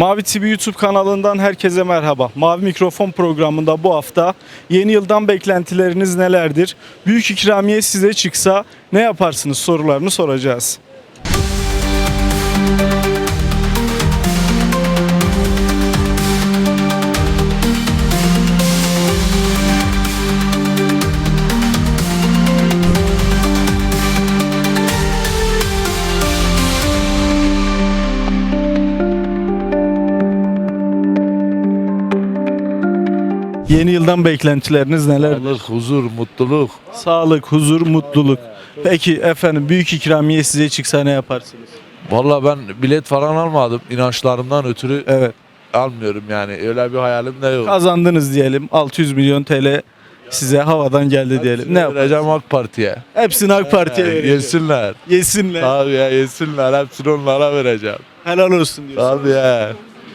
Mavi TV YouTube kanalından herkese merhaba. Mavi Mikrofon programında bu hafta yeni yıldan beklentileriniz nelerdir? Büyük ikramiye size çıksa ne yaparsınız sorularını soracağız. Yeni yıldan beklentileriniz nelerdir? Sağlık, huzur, mutluluk. Sağlık, huzur, mutluluk. Peki efendim büyük ikramiye size çıksa ne yaparsınız? Vallahi ben bilet falan almadım. İnançlarımdan ötürü Evet. almıyorum yani. Öyle bir hayalim de yok. Kazandınız diyelim. 600 milyon TL size havadan geldi diyelim. Ne yap? vereceğim AK Parti'ye. Hepsini AK Parti'ye vereceğim. Yesinler. Yesinler. Abi ya yesinler. Hepsini onlara vereceğim. Helal olsun diyorsun. Abi ya.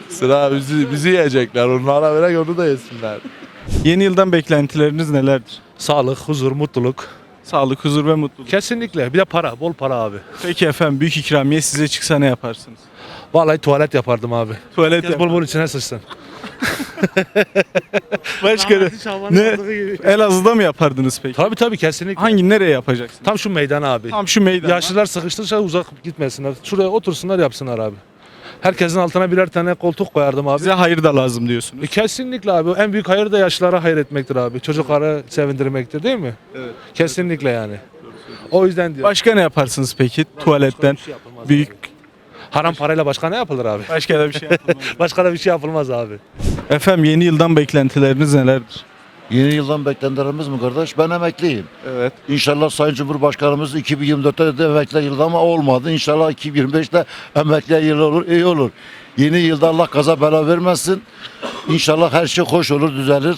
Sıra bizi, bizi yiyecekler. Onlara verek onu da yesinler. Yeni yıldan beklentileriniz nelerdir? Sağlık, huzur, mutluluk. Sağlık, huzur ve mutluluk. Kesinlikle. Bir de para, bol para abi. Peki efendim büyük ikramiye size çıksa ne yaparsınız? Vallahi tuvalet yapardım abi. Tuvalet Herkes bol bol içine sıçsın. Başka ne? Ne? Elazığ'da mı yapardınız peki? Tabii tabii kesinlikle. Hangi nereye yapacaksınız? Tam şu meydan abi. Tam şu meydan. Yaşlılar sıkıştıkça uzak gitmesinler. Şuraya otursunlar yapsınlar abi. Herkesin altına birer tane koltuk koyardım abi. Bize hayır da lazım diyorsunuz. E, kesinlikle abi. En büyük hayır da yaşlılara hayır etmektir abi. Çocukları sevindirmektir değil mi? Evet. Kesinlikle yani. O yüzden diyorum. Başka ne yaparsınız peki tuvaletten? Şey yapılmaz Büyük. Haram parayla başka ne yapılır abi? başka da bir şey yapılmaz. Başka da bir şey yapılmaz abi. Efendim yeni yıldan beklentileriniz nelerdir? Yeni yıldan beklentilerimiz mi kardeş? Ben emekliyim. Evet. İnşallah Sayın Cumhurbaşkanımız 2024'te de emekli yılı ama olmadı. İnşallah 2025'te emekli yılı olur, iyi olur. Yeni yılda Allah kaza bela vermesin. İnşallah her şey hoş olur, düzelir.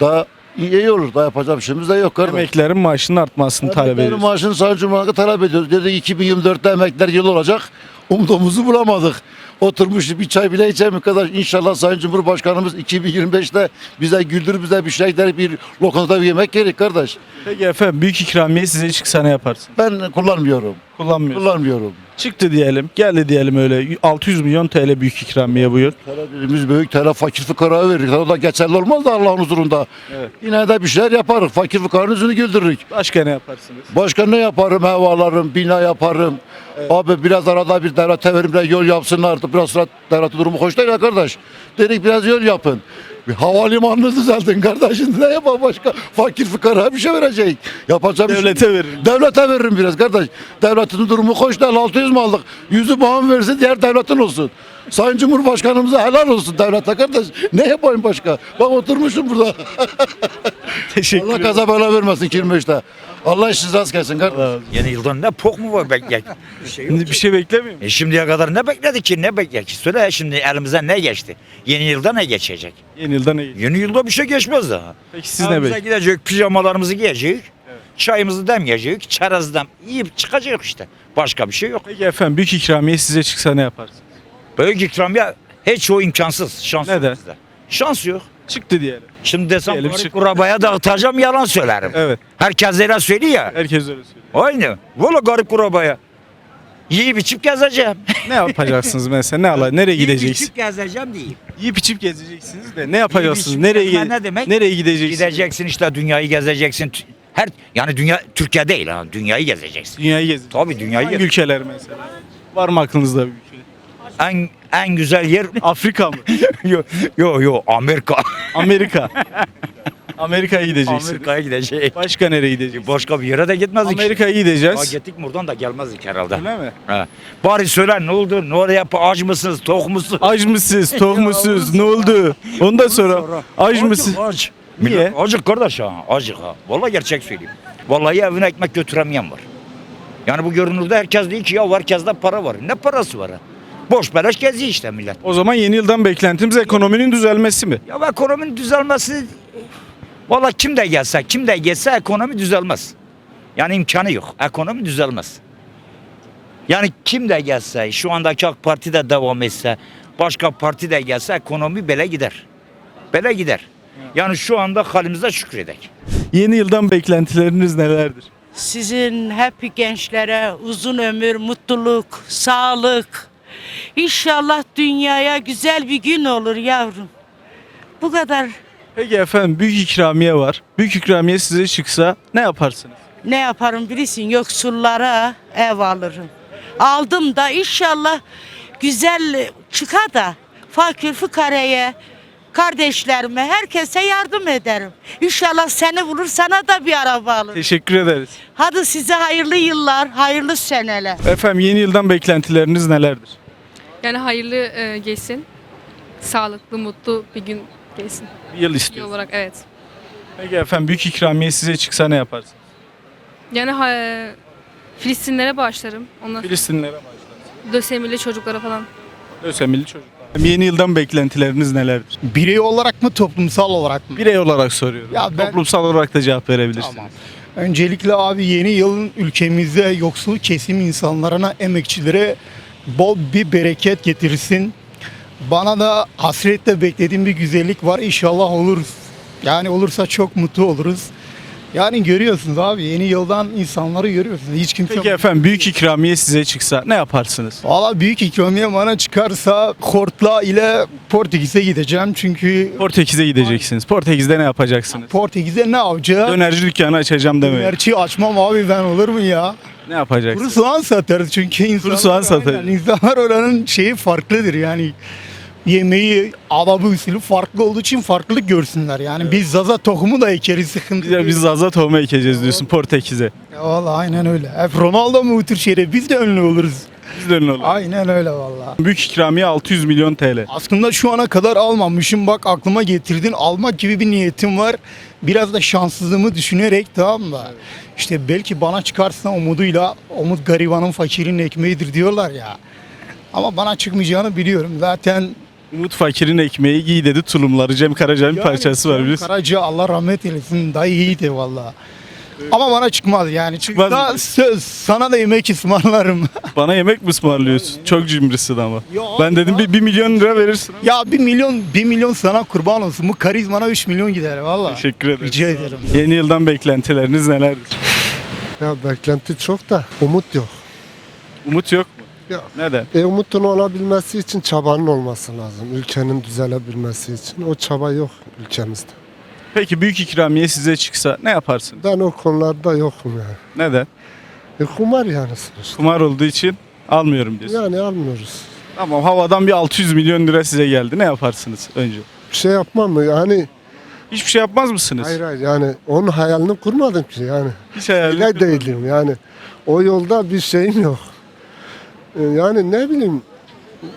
Daha iyi olur. Daha yapacak bir şeyimiz de yok kardeş. Emeklilerin maaşının artmasını talep Emeklilerin ediyoruz. maaşını Sayın Cumhurbaşkanı talep ediyoruz. Dedi 2024'te emekliler yılı olacak. Umduğumuzu bulamadık. Oturmuş bir çay bile içemiyor kadar. İnşallah Sayın Cumhurbaşkanımız 2025'te bize güldür bize bir şey der bir lokantada bir yemek yerik kardeş. Peki efendim büyük ikramiye size çıksa ne yaparsın? Ben kullanmıyorum. Kullanmıyorsun. Kullanmıyorum. Çıktı diyelim. Geldi diyelim öyle 600 milyon TL büyük ikramiye buyur. Talebimiz büyük tele fakir fukaraya verir. O da geçerli olmaz da Allah'ın huzurunda. Evet. Yine de bir şeyler yaparız. Fakir fukaranın yüzünü güldürürük. Başka ne yaparsınız? Başka ne yaparım? Ev alırım, bina yaparım. Abi biraz arada bir devlete verim de yol yapsınlar. Biraz devletin durumu hoş değil ya kardeş. Dedik biraz yol yapın. Bir havalimanını düzeltin kardeşim. Ne yapar başka? Fakir fukara bir şey verecek. Yapacak şey- Devlete veririm. Devlete veririm biraz kardeş. Devletin durumu hoş değil. 600 mi aldık? Yüzü bağım versin diğer devletin olsun. Sayın Cumhurbaşkanımıza helal olsun devlete kardeş. Ne yapayım başka? Bak oturmuşum burada. Teşekkür Allah kaza bela vermesin 25'te. Allah işiniz rast gelsin kardeş. Yeni yıldan ne pok mu var bekleyek? Bir şey yok. Bir şey beklemiyor musun? E şimdiye kadar ne bekledik ki ne bekleyek? Söyle şimdi elimizden ne geçti? Yeni yılda ne geçecek? Yeni yılda ne? Yeni yılda bir şey geçmez daha. Peki siz ne Evimize bekliyorsunuz? gidecek pijamalarımızı giyecek. Çayımızı demleyecek. Çerezden yiyip çıkacak işte. Başka bir şey yok. Peki efendim büyük ikramiye size çıksa ne yaparsınız? Büyük ikramiye hiç o imkansız. Şans Neden? yok bizde. Şans yok. Çıktı diyelim. Şimdi desem Diyelim garip çık- kurabaya dağıtacağım yalan söylerim. Evet. Herkes öyle söylüyor ya. Herkes öyle söylüyor. Aynı. Valla garip kurabaya. Yiyip içip gezeceğim. Ne yapacaksınız mesela? Ne alay? Nereye gideceksiniz? Yiyip içip gezeceğim değil. Yiyip içip gezeceksiniz de ne yapacaksınız? içip Nereye gezme ne demek? Nereye gideceksiniz? Gideceksin işte dünyayı gezeceksin. T- Her yani dünya Türkiye değil ha dünyayı gezeceksin. Dünyayı gezeceksiniz. Tabii dünyayı Hangi gez. ülkeler mesela? Var mı aklınızda bir ülke? En en güzel yer Afrika mı? yo yo yo Amerika. Amerika. Amerika'ya gideceksiniz. Amerika'ya gidecek. Başka nereye gideceksiniz? Başka bir yere de gitmezdik. Amerika'ya gideceğiz. gittik buradan da gelmezdik herhalde. Öyle mi? Ha. Bari söyle ne oldu? Ne oraya aç mısınız? Tok musunuz? Aç mısınız? Tok musunuz? Ne oldu? Onu da sonra. Aç mısınız? Aç. Niye? Acık kardeş ha. Acık ha. Vallahi gerçek söyleyeyim. Vallahi evine ekmek götüremeyen var. Yani bu görünürde herkes değil ki ya herkeste para var. Ne parası var ha? Boş beleş geziyor işte millet. O zaman yeni yıldan beklentimiz ekonominin düzelmesi mi? Ya ekonominin düzelmesi Vallahi kim de gelse, kim de gelse ekonomi düzelmez. Yani imkanı yok. Ekonomi düzelmez. Yani kim de gelse, şu andaki AK Parti de devam etse, başka parti de gelse ekonomi bele gider. Bele gider. Yani şu anda halimize şükredek. Yeni yıldan beklentileriniz nelerdir? Sizin hep gençlere uzun ömür, mutluluk, sağlık, İnşallah dünyaya güzel bir gün olur yavrum. Bu kadar. Peki efendim büyük ikramiye var. Büyük ikramiye size çıksa ne yaparsınız? Ne yaparım bilirsin yoksullara ev alırım. Aldım da inşallah güzel çıka da fakir fukaraya, kardeşlerime, herkese yardım ederim. İnşallah seni bulur sana da bir araba alırım. Teşekkür ederiz. Hadi size hayırlı yıllar, hayırlı seneler. Efendim yeni yıldan beklentileriniz nelerdir? Yani hayırlı e, geçsin. Sağlıklı, mutlu bir gün geçsin. Bir yıl İyi istiyoruz. olarak evet. Peki efendim büyük ikramiye size çıksa ne yaparsınız? Yani ha, e, Filistinlere bağışlarım. Onlar Filistinlere başlar. lösemili çocuklara falan. Lösemili çocuklar. Yeni yıldan beklentileriniz nelerdir? Birey olarak mı toplumsal olarak mı? Birey olarak soruyorum. Ya ben- Toplumsal olarak da cevap verebilirsiniz. Tamam. Öncelikle abi yeni yılın ülkemizde yoksul kesim insanlarına, emekçilere bol bir bereket getirsin. Bana da hasretle beklediğim bir güzellik var. İnşallah oluruz. Yani olursa çok mutlu oluruz. Yani görüyorsunuz abi yeni yıldan insanları görüyorsunuz. Hiç kimse... Peki efendim büyük ikramiye size çıksa ne yaparsınız? Valla büyük ikramiye bana çıkarsa Kortla ile Portekiz'e gideceğim. Çünkü Portekiz'e gideceksiniz. Portekiz'de ne yapacaksınız? Portekiz'de ne yapacağız? Dönerci dükkanı açacağım demeyin. Dönerçi açmam abi ben olur mu ya? Ne Kuru yapacaksınız? soğan satarız çünkü insanlar, soğan satarız. Aynen, insanlar oranın şeyi farklıdır yani yemeği, adabı usulü farklı olduğu için farklılık görsünler. Yani biz zaza tohumu da ekeriz sıkıntı Biz, değil. biz Zaza tohumu ekeceğiz diyorsun Portekiz'e. Ya Vallahi aynen öyle. Hep Ronaldo mu bu tür şeyde biz de ünlü oluruz. Ünlü olalım. Aynen öyle vallahi. Büyük ikramiye 600 milyon TL. Aslında şu ana kadar almamışım bak aklıma getirdin almak gibi bir niyetim var. Biraz da şanssızlığımı düşünerek tamam mı? İşte belki bana çıkarsa umuduyla umut garibanın fakirin ekmeğidir diyorlar ya. Ama bana çıkmayacağını biliyorum. Zaten Umut Fakir'in ekmeği giy dedi tulumları. Cem Karaca'nın bir Yani parçası var biliyorsun. Karaca Allah rahmet eylesin. Dayı iyiydi valla. Ama bana çıkmaz yani. Çıkmaz mı? söz sana da yemek ısmarlarım. Bana yemek mi ısmarlıyorsun? Çok cimrisin ama. Ben dedim bir, bir milyon lira verirsin. ya bir milyon bir milyon sana kurban olsun. Bu karizmana 3 milyon gider valla. Teşekkür ederim. Rica ederim. Yeni yıldan beklentileriniz nelerdir? Ya beklenti çok da umut yok. Umut yok mu? Yok. Neden? E umutun olabilmesi için çabanın olması lazım. Ülkenin düzelebilmesi için. O çaba yok ülkemizde. Peki büyük ikramiye size çıksa ne yaparsınız? Ben o konularda yokum yani. Neden? E kumar yani sonuçta. Kumar olduğu için almıyorum diyorsun. Yani almıyoruz. Tamam havadan bir 600 milyon lira size geldi. Ne yaparsınız önce? Bir şey yapmam mı? Yani Hiçbir şey yapmaz mısınız? hayır hayır yani onun hayalini kurmadım ki yani. Hiç Öyle değilim yani. O yolda bir şeyim yok. E, Yani ne bileyim.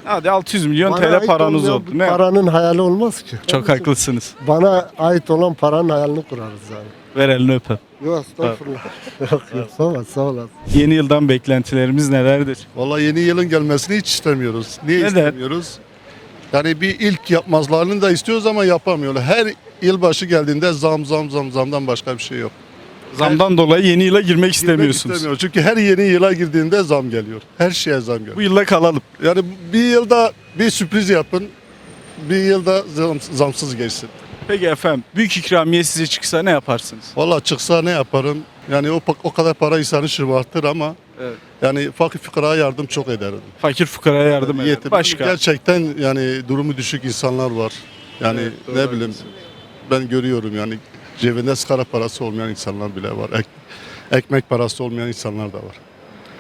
Hadi 600 milyon bana TL ait paranız olmayan oldu. Ne? Paranın hayali olmaz ki. Çok haklısınız. Bana ait olan paranın hayalini kurarız yani. Ver elini öpem. Yok estağfurullah. yok yok sağ ol sağ olasın. Yeni yıldan beklentilerimiz nelerdir? Vallahi yeni yılın gelmesini hiç istemiyoruz. Niye Neden? istemiyoruz? Yani bir ilk yapmazlarını da istiyoruz ama yapamıyorlar. Her yılbaşı geldiğinde zam zam zam zamdan başka bir şey yok. Zamdan dolayı yeni yıla girmek istemiyorsunuz. istemiyoruz. Çünkü her yeni yıla girdiğinde zam geliyor. Her şeye zam geliyor. Bu yılda kalalım. Yani bir yılda bir sürpriz yapın. Bir yılda zam, zamsız geçsin. Peki efendim büyük ikramiye size çıksa ne yaparsınız? Vallahi çıksa ne yaparım? Yani o, o kadar para insanı şımartır ama Evet. yani fakir fıkraya yardım çok ederim. Fakir fukaraya yardım eder. Yetim. Başka? Gerçekten yani durumu düşük insanlar var. Yani Evet, doğru ne bileyim ben görüyorum yani cebinde sigara parası olmayan insanlar bile var. Ek- ekmek parası olmayan insanlar da var.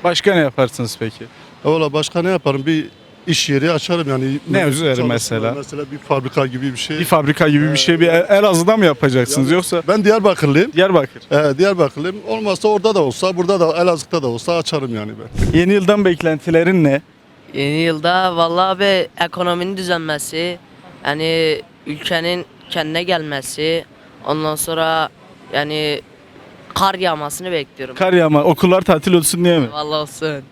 Başka ne yaparsınız peki? E Valla başka ne yaparım? Bir iş yeri açarım yani. Ne üzere Çalışma, mesela? Mesela bir fabrika gibi bir şey. Bir fabrika gibi bir şey bir El- Elazığ'da mı yapacaksınız Yani- yoksa Ben Diyarbakırlıyım. Diyarbakır? Ee, Diyarbakırlıyım. Olmazsa orada da olsa, burada da Elazığ'da da olsa açarım yani ben. Yeni yıldan beklentilerin ne? Yeni yılda vallahi abi ekonominin düzenmesi, yani ülkenin kendine gelmesi, ondan sonra yani kar yağmasını bekliyorum. Kar yağma, okullar tatil olsun diye mi? Vallahi olsun.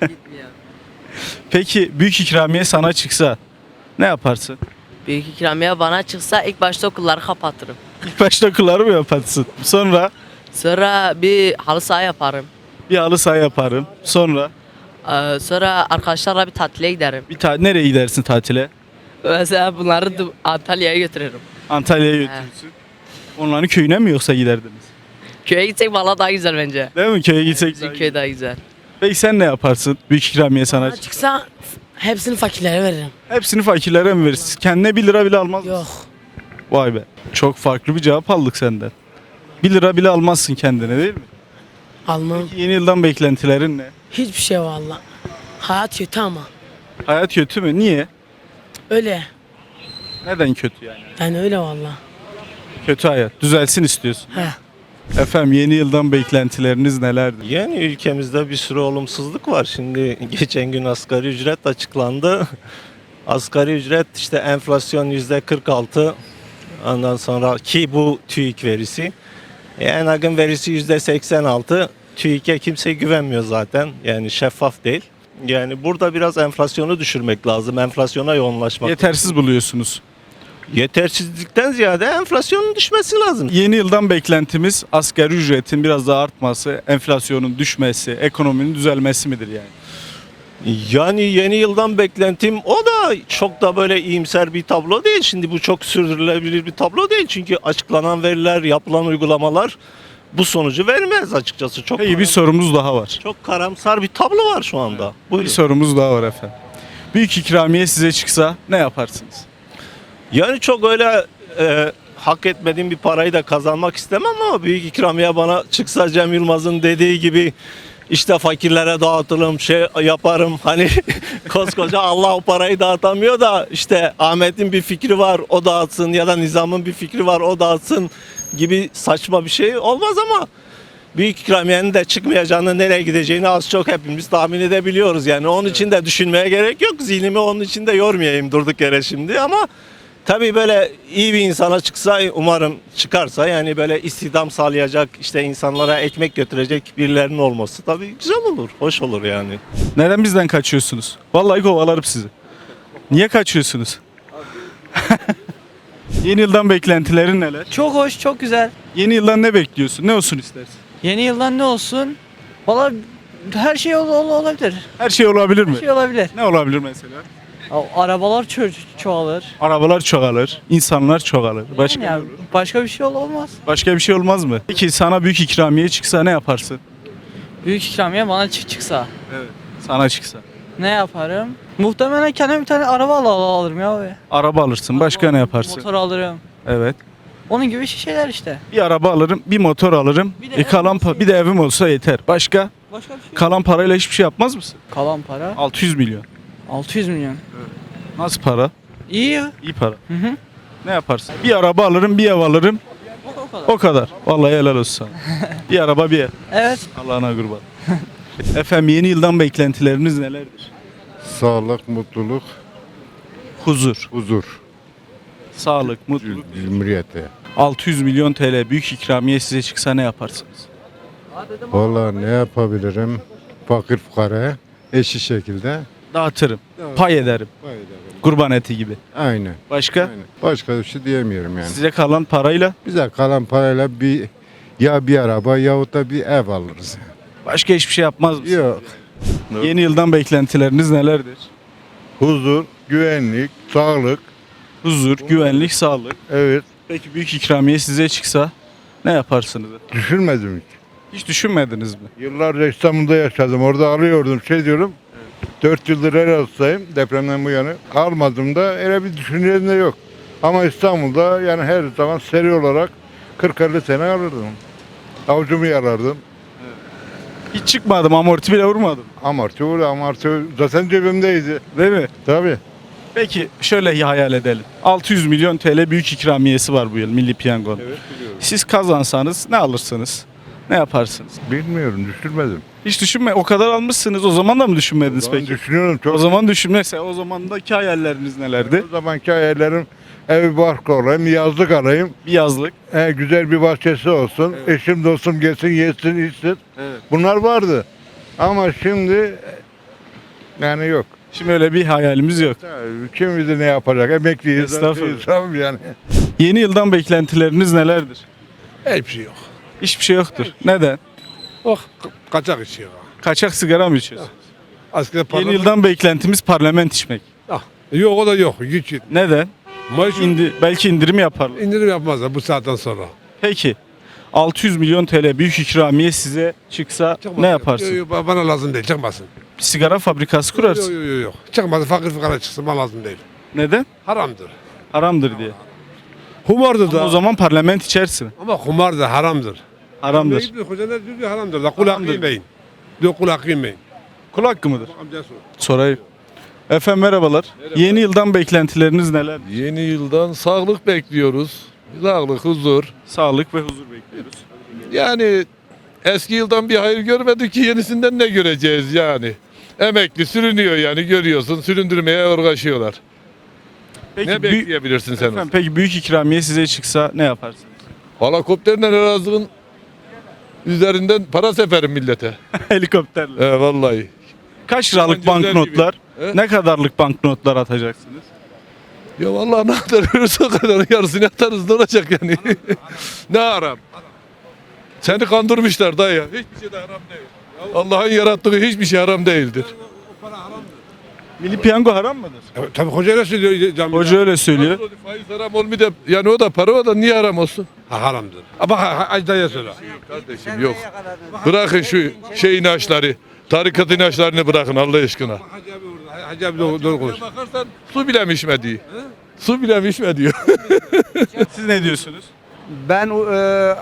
Gitmiyor. Peki büyük ikramiye sana çıksa ne yaparsın? Büyük ikramiye bana çıksa ilk başta okulları kapatırım. İlk başta okulları mı yaparsın? Sonra Sonra bir halı saha yaparım. bir halı saha yaparım. Sonra Ee, sonra arkadaşlarla bir tatile giderim. bir ta- nereye gidersin tatile? Mesela bunları Du- Antalya'ya götürürüm. Antalya'ya götürürsün. Onların köyüne mi yoksa giderdiniz? Köye gitsek valla daha güzel bence. Değil mi? Köye gitsek. Bizim köy daha güzel. Peki sen ne yaparsın? Büyük ikramiye sana çıksa. çıksa hepsini fakirlere veririm. Hepsini fakirlere mi verirsin? Kendine 1 lira bile almaz mısın? Yok. Vay be. Çok farklı bir cevap aldık senden. 1 lira bile almazsın kendine değil mi? Almam. Yeni yıldan beklentilerin ne? Hiçbir şey valla. Hayat kötü ama. Hayat kötü mü? Niye? Öyle. Neden kötü yani? Yani öyle valla. Kötü hayat. Düzelsin istiyorsun. Efendim yeni yıldan beklentileriniz nelerdir? Yani ülkemizde bir sürü olumsuzluk var. Şimdi geçen gün asgari ücret açıklandı. Asgari ücret işte enflasyon yüzde 46. Ondan sonra ki bu TÜİK verisi. E, Enag'ın verisi yüzde 86. TÜİK'e kimse güvenmiyor zaten. Yani şeffaf değil. Yani burada biraz enflasyonu düşürmek lazım. Enflasyona yoğunlaşmak. Yetersiz buluyorsunuz. Yetersizlikten ziyade enflasyonun düşmesi lazım. Yeni yıldan beklentimiz asgari ücretin biraz daha artması, enflasyonun düşmesi, ekonominin düzelmesi midir yani? Yani yeni yıldan beklentim o da çok da böyle iyimser bir tablo değil. Şimdi bu çok sürdürülebilir bir tablo değil. Çünkü açıklanan veriler, yapılan uygulamalar bu sonucu vermez açıkçası. Çok Peki bir sorumuz daha var. çok karamsar bir tablo var şu anda. Bir Buyurun. sorumuz daha var efendim. Büyük ikramiye size çıksa ne yaparsınız? Yani çok öyle e, hak etmediğim bir parayı da kazanmak istemem ama büyük ikramiye bana çıksa Cem Yılmaz'ın dediği gibi işte fakirlere dağıtırım şey yaparım. Hani koskoca Allah o parayı dağıtamıyor da işte Ahmet'in bir fikri var o dağıtsın ya da Nizam'ın bir fikri var o dağıtsın gibi saçma bir şey olmaz ama büyük ikramiyenin de çıkmayacağını nereye gideceğini az çok hepimiz tahmin edebiliyoruz yani. Onun için de düşünmeye gerek yok. Zihnimi onun için de yormayayım durduk yere şimdi ama Tabii böyle iyi bir insana çıksa umarım çıkarsa yani böyle istihdam sağlayacak işte insanlara ekmek götürecek birilerinin olması tabii güzel olur, hoş olur yani. Neden bizden kaçıyorsunuz? Vallahi kovalarım sizi. Niye kaçıyorsunuz? Yeni yıldan beklentilerin neler? Çok hoş, çok güzel. Yeni yıldan ne bekliyorsun? Ne olsun istersin? Yeni yıldan ne olsun? Valla her şey ol, ol- olabilir. Her şey olabilir mi? Her şey olabilir. Ne olabilir mesela? Arabalar ço- çoğalır. Arabalar çoğalır, insanlar çoğalır. Başka Yani başka bir şey ol- olmaz. başka bir şey olmaz mı? Peki sana büyük ikramiye çıksa ne yaparsın? Büyük ikramiye bana çık çıksa. Evet. Sana çıksa. Ne yaparım? Muhtemelen kendime bir tane araba al- al- alırım ya abi. Araba alırsın. Başka ne yaparsın? Motor alırım. Evet. Onun gibi şeyler işte. Bir araba alırım, bir motor alırım. Bir de e, kalan pa- bir de evim olsa yeter. Başka? Başka bir şey. Kalan parayla hiçbir şey yapmaz mısın? Kalan para 600 milyon. 600 milyon. Nasıl para? İyi ya. İyi para. Hı hı. Ne yaparsın? Bir araba alırım, bir ev alırım. O, o kadar. O kadar. Vallahi helal olsun sana. bir araba, bir ev. Evet. Allah'ına kurban. Efendim yeni yıldan beklentileriniz nelerdir? Sağlık, mutluluk, Huzur, huzur, sağlık, mutluluk. cumhuriyete. 600 milyon TL büyük ikramiye size çıksa ne yaparsınız? Valla ne yapabilirim? Fakir fukara eşit şekilde. Dağıtırım, pay ederim, kurban eti gibi. Aynen. Başka? Aynen. Başka bir şey diyemiyorum yani. Size kalan parayla Bize kalan parayla bir ya bir araba yahut da bir ev alırız. başka hiçbir şey yapmaz mısınız? Yok. Yeni yıldan beklentileriniz nelerdir? Huzur, güvenlik, sağlık. Huzur, güvenlik, sağlık. Evet. Peki büyük ikramiye size çıksa ne yaparsınız? Düşünmedim hiç. Hiç düşünmediniz mi? Yıllarca İstanbul'da yaşadım. Orada alıyordum. Şey diyorum. 4 yıldır Eras'tayım depremden bu yana. Almadım da öyle bir düşüncem de yok. Ama İstanbul'da yani her zaman seri olarak 40-50 sene alırdım. Avucumu yalardım. Hiç çıkmadım, amorti bile vurmadım. Amorti vurdu, amorti zaten cebimdeydi. Değil mi? Tabii. Peki şöyle hayal edelim. 600 milyon TL büyük ikramiyesi var bu yıl Milli Piyango'nun. Evet biliyorum. Siz kazansanız ne alırsınız? Ne yaparsınız? Bilmiyorum, düşünmedim. Hiç düşünme. O kadar almışsınız. O zaman da mı düşünmediniz peki? düşünüyorum çok. O zaman düşün. Mesela o zamandaki hayalleriniz nelerdi? O zamanki hayallerim evi barklı olayım, yazlık alayım. Bir yazlık. E, güzel bir bahçesi olsun. Eşim dostum gelsin yesin içsin. Evet. Bunlar vardı. Ama şimdi yani yok. Şimdi öyle bir hayalimiz yok. Kim bilir ne yapacak? Emekliyiz. Estağfurullah. Tamam yani. Yeni yıldan beklentileriniz nelerdir? Hiçbir şey yok. Hiçbir şey yoktur. Neden? Oh kaçak içiyor. Kaçak sigara mı içiyorsun? Asker Yeni yıldan beklentimiz parlament içmek. Yok o da yok. Güç Neden? Maaş İndi, belki indirim yaparlar. indirim yapmazlar bu saatten sonra. Peki. 600 milyon TL büyük ikramiye size çıksa ne yaparsın? bana lazım değil çıkmasın. Sigara fabrikası kurarsın. Yok yok yok. Çıkmasın fakir fukara çıksın bana lazım değil. Neden? Haramdır. Haramdır diye. Kumardır Ama o zaman parlament içersin. Ama kumar da haramdır. Haramdır. Hocalar diyor ki haramdır. Da kulak yemeyin. Diyor kulak yemeyin. Kul hakkı mıdır? Amca sor. Sorayım. Efendim merhabalar. Yeni yıldan beklentileriniz neler? Yeni yıldan sağlık bekliyoruz. Sağlık, huzur. Sağlık ve huzur bekliyoruz. Yani eski yıldan bir hayır görmedik ki yenisinden ne göreceğiz yani. Emekli sürünüyor yani görüyorsun süründürmeye uğraşıyorlar. Peki, ne büyük- bekleyebilirsin sen? Efendim, peki büyük ikramiye size çıksa ne yaparsınız? Helikopterle Elazığ'ın üzerinden para seferim millete. Helikopterle. He vallahi. Kaç liralık Yabancılar gibi. banknotlar? He? Ne kadarlık banknotlar atacaksınız? Ya vallahi ne kadar verirse o kadar yarısını atarız ne olacak yani. ne haram. Seni kandırmışlar dayı. Hiçbir şey de haram değil. Allah'ın yarattığı hiçbir şey haram değildir. Milli piyango haram mıdır? Tabii hoca öyle söylüyor camide. Hoca öyle söylüyor. Faiz haram olmuyor da yani o da para o da niye haram olsun? Ha, haramdır. Ama ha, ha, Hacı dayıya söyle. Kardeşim yok. Bırakın şu şey inançları. Tarikat inançlarını bırakın Allah aşkına. Hacı abi orada. Hacı abi doğru, doğru konuş. Bakarsan su bile mi içme diyor. Su bile mi içme diyor. Siz ne diyorsunuz? Ben e,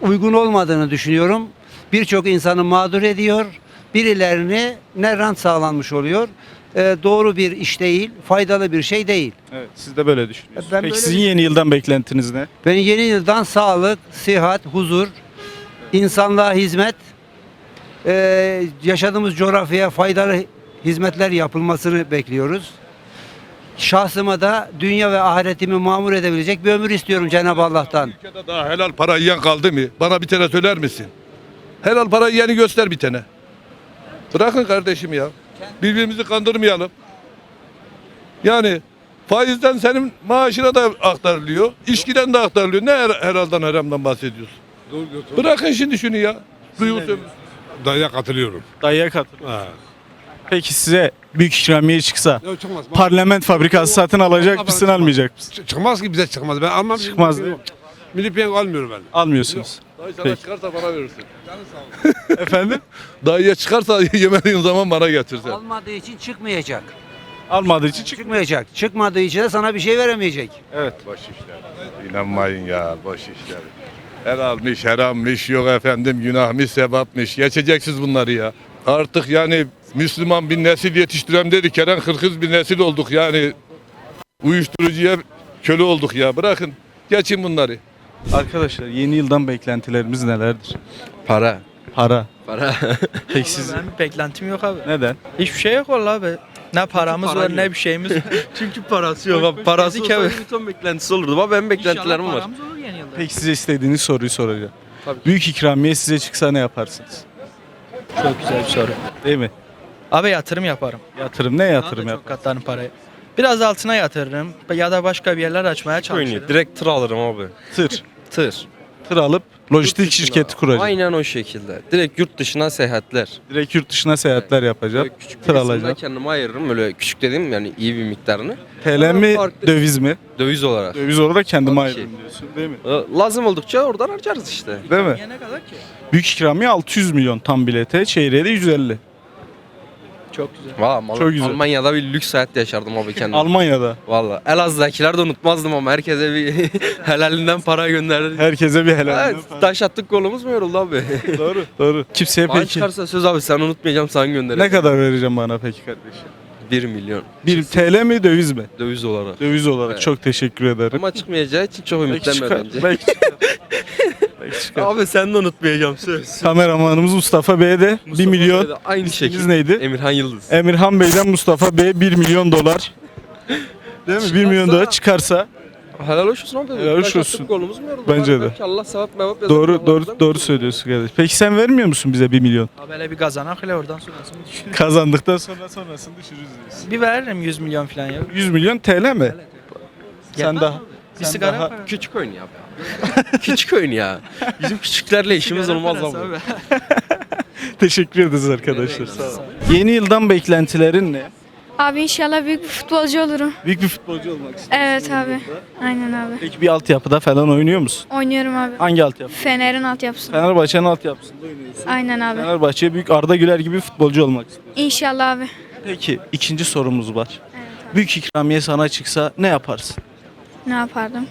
uygun olmadığını düşünüyorum. Birçok insanı mağdur ediyor. Birilerini ne rant sağlanmış oluyor. E, doğru bir iş değil, faydalı bir şey değil. Evet, siz de böyle düşünüyorsunuz. Ben Peki böyle sizin yeni yıldan beklentiniz ne? Benim yeni yıldan sağlık, sıhhat, huzur, insanlığa hizmet, e, yaşadığımız coğrafyaya faydalı hizmetler yapılmasını bekliyoruz. Şahsıma da dünya ve ahiretimi mamur edebilecek bir ömür istiyorum Cenab-ı Allah'tan. Ülkede daha helal para yiyen kaldı mı? Bana bir tane söyler misin? Helal para yiyeni göster bir tane. Bırakın kardeşim ya. Birbirimizi kandırmayalım. Yani faizden senin maaşına da aktarılıyor. İşkiden de aktarılıyor. Ne her, helaldan haramdan bahsediyorsun? Doğru diyorsun. Bırakın şimdi şunu ya. Duyuyorsun. Dayıya katılıyorum. Dayıya katılın. Ha. Peki size büyük ikramiye çıksa Ya çıkmaz. parlament fabrikası satın alacak mısın almayacak mısın? Çıkmaz ki bize çıkmaz. Ben almam. Çıkmaz değil mi? Milli piyango almıyorum ben. Almıyorsunuz. Dayı sana Peki. çıkarsa bana verirsin. Efendim? Dayıya çıkarsa yemediğin zaman bana getirsen. Almadığı için çıkmayacak. Almadığı için çık. Çıkmayacak. Çıkmadığı için de sana bir şey veremeyecek. Evet. Boş işler. İnanmayın ya boş işler. Helalmiş, harammış, yok efendim günahmış, sevapmış. Geçeceksiniz bunları ya. Artık yani Müslüman bir nesil yetiştiren dedi Kerem Kırkız bir nesil olduk yani. Uyuşturucuya köle olduk ya. Bırakın geçin bunları. Arkadaşlar yeni yıldan beklentilerimiz nelerdir? Para. Para. Para. Peki siz bir beklentim yok abi. neden? Hiçbir şey yok vallahi abi. Ne paramız var ne bir şeyimiz. Çünkü parası yok abi. Parası Dedik abi. beklentisi olurdu. Ama benim beklentilerim var. olur yeni yılda. Peki size istediğiniz soruyu soracağım. Tabii. Büyük ikramiye size çıksa ne yaparsınız? Çok güzel bir soru. Değil mi? Abi yatırım yaparım. Yatırım ne yatırım Daha da yap? çok katlarım parayı. Biraz altına yatırırım ya da başka bir yerler açmaya çalışırım. Direkt tır alırım abi. Tır. Tır. Tır alıp lojistik Yurt dışına. şirketi kuracak. Aynen o şekilde. Direkt yurt dışına seyahatler. Direkt yurt dışına seyahatler yapacak. Böyle küçük bir Tır kısmını alacak. kendime ayırırım. Öyle küçük dediğim yani iyi bir miktarını. TL mi Farklı- döviz mi? Döviz olarak. Döviz olarak kendime Tabii ayırırım diyorsun değil mi? Ee, Lazım oldukça oradan harcarız işte. Değil mi? Ne kadar ki? Büyük ikramiye 600 milyon tam bilete, çeyreğe de 150. Çok güzel. Valla Mal- Çok güzel. Almanya'da bir lüks hayat yaşardım abi kendim. Almanya'da Valla. Elazığ'dakiler de unutmazdım ama herkese bir helalinden para gönderdik. herkese bir helal. Evet, taş attık kolumuz mu yoruldu abi? doğru, doğru. Kimseye Bana peki çıkarsa söz abi sen unutmayacağım sana göndereceğim. ne kadar vereceğim bana peki kardeşim? 1 milyon. Bir TL mi döviz mi? Döviz olarak. Döviz olarak Evet. çok teşekkür ederim. Ama çıkmayacağı için çok Belki ümitlenme çıkar. bence. Belki çıkar. Abi sen de unutmayacağım söz. Kameramanımız Mustafa Bey'e de 1 Mustafa milyon. Bey de Aynı İsminiz şekilde. neydi? Emirhan Yıldız. Emirhan Bey'den Mustafa Bey'e 1 milyon dolar. Değil mi? 1 milyon Çıkarsa- dolar çıkarsa Helal hoş olsun abi. Helal hoş attık olsun. Kolumuz mu yoruldu? Bence de. belki Allah sevap mevap yazar. doğru doğru doğru söylüyorsun kardeş. Peki sen vermiyor musun bize 1 milyon? Abi hele bir kazanak hele oradan sonrasını düşün. Kazandıktan sonra sonrasını düşürürüz diyorsun. Bir veririm 100 milyon falan ya. 100 milyon TL mi? Sen Yetmez daha mi? Bir sen sigara daha-. Küçük oyun ya. be. Küçük oyun ya. Bizim küçüklerle işimiz Sigara olmaz abi. Teşekkür ederiz arkadaşlar. Sağ olun. Yeni yıldan beklentilerin ne? Abi inşallah büyük bir futbolcu olurum. Büyük bir futbolcu olmak istiyorsun. Evet abi. Aynen abi. Peki bir altyapıda falan oynuyor musun? Oynuyorum abi. Hangi altyapı? Fener'in altyapısı. Fenerbahçe'nin altyapısında oynuyorsun. Aynen abi. Fenerbahçe'ye büyük Arda Güler gibi futbolcu olmak istiyorsun. İnşallah abi. Peki ikinci sorumuz var. Büyük ikramiye sana çıksa ne yaparsın? Ne yapardım?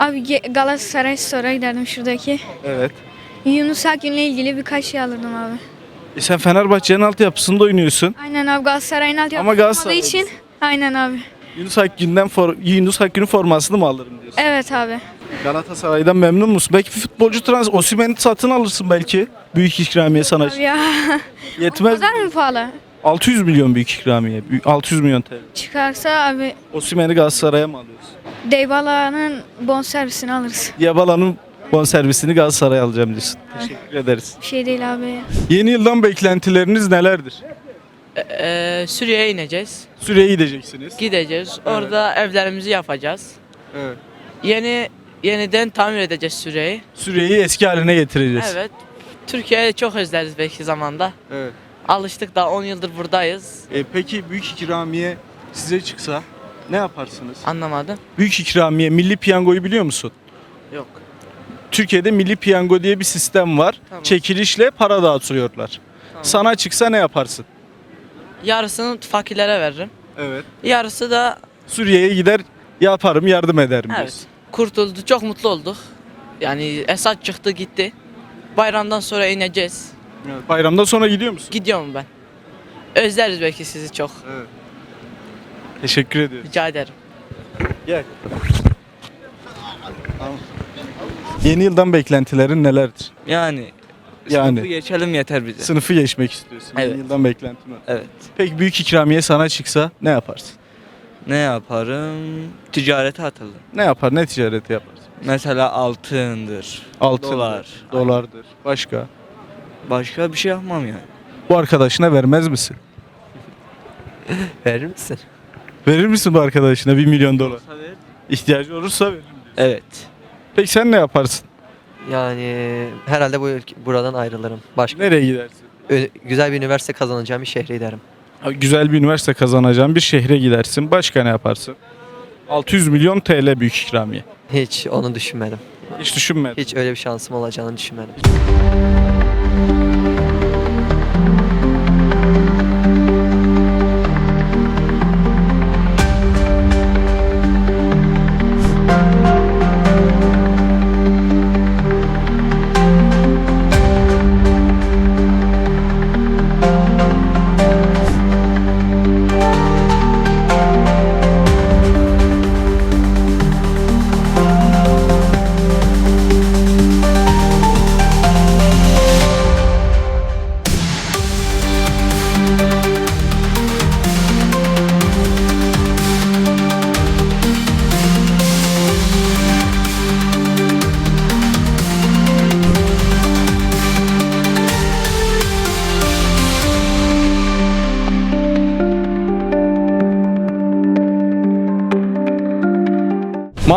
Abi Ge- Galatasaray Store'a giderdim şuradaki. Evet. Yunus Akgün'le ilgili birkaç şey alırdım abi. E sen Fenerbahçe'nin altyapısında oynuyorsun. Aynen abi Galatasaray'ın altyapısı Ama Galatasaray- için. Aynen abi. Yunus Akgün'den for, Yunus Akgün'ün formasını mı alırım diyorsun? Evet abi. Galatasaray'dan memnun musun? Belki bir futbolcu trans Osimhen'i satın alırsın belki. Büyük ikramiye sana. Abi ya. Yetmez. Kadar mı pahalı? 600 milyon büyük ikramiye. Büyük- 600 milyon TL. Çıkarsa abi Osimhen'i Galatasaray'a mı alıyorsun? Dybala'nın bonservisini alırız. Diabala'nın bonservisini Galatasaray'a alacağım diyorsun. Teşekkür ederiz. Bir şey değil abi. Yeni yıldan beklentileriniz nelerdir? Ee, Suriye'ye ineceğiz. Suriye'ye gideceksiniz. Gideceğiz. Orada evlerimizi yapacağız. Evet. Yeni yeniden tamir edeceğiz Suriye'yi. Suriye'yi eski haline getireceğiz. Evet. Türkiye'yi çok özleriz belki zamanda. Evet. Alıştık da 10 yıldır buradayız. E, peki büyük ikramiye size çıksa ne yaparsınız? Anlamadım. Büyük ikramiye milli piyangoyu biliyor musun? Yok. Türkiye'de milli piyango diye bir sistem var. Tamam. Çekilişle para dağıtıyorlar. Tamam. Sana çıksa ne yaparsın? Yarısını fakirlere veririm. Evet. Yarısı da Suriye'ye gider yaparım yardım ederim evet. diyorsun. Kurtuldu. Çok mutlu olduk. Yani Esad çıktı gitti. Bayramdan sonra ineceğiz. Evet. Bayramdan sonra gidiyor musun? Gidiyorum ben. Özleriz belki sizi çok. Teşekkür ediyorum. Rica ederim. Gel. Yeni yıldan beklentilerin nelerdir? Yani Yani. sınıfı geçelim yeter bize. Sınıfı geçmek istiyorsun. Evet. Yeni yıldan beklentin var. Evet. Peki büyük ikramiye sana çıksa ne yaparsın? Ne yaparım? Ticarete atıldım. Ne yapar? Ne ticareti yaparsın? Mesela altındır. Altın, Dolar. dolardır. Başka? Başka bir şey yapmam yani. Bu arkadaşına vermez misin? Verir misin? Verir misin bu arkadaşına 1 milyon dolar? İhtiyacı olursa veririm. Evet. Peki sen ne yaparsın? Yani herhalde bu buradan ayrılırım. Başka Nereye gidersin? güzel bir üniversite kazanacağım bir şehre giderim. Ha, Güzel bir üniversite kazanacağın bir şehre gidersin. Başka ne yaparsın? 600 milyon TL büyük ikramiye. Hiç onu düşünmedim. Hiç düşünmedin. Hiç öyle bir şansım olacağını düşünmedim.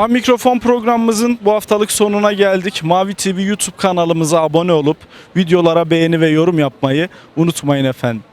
Mavi Mikrofon programımızın bu haftalık sonuna geldik. Mavi TV YouTube kanalımıza abone olup videolara beğeni ve yorum yapmayı unutmayın efendim.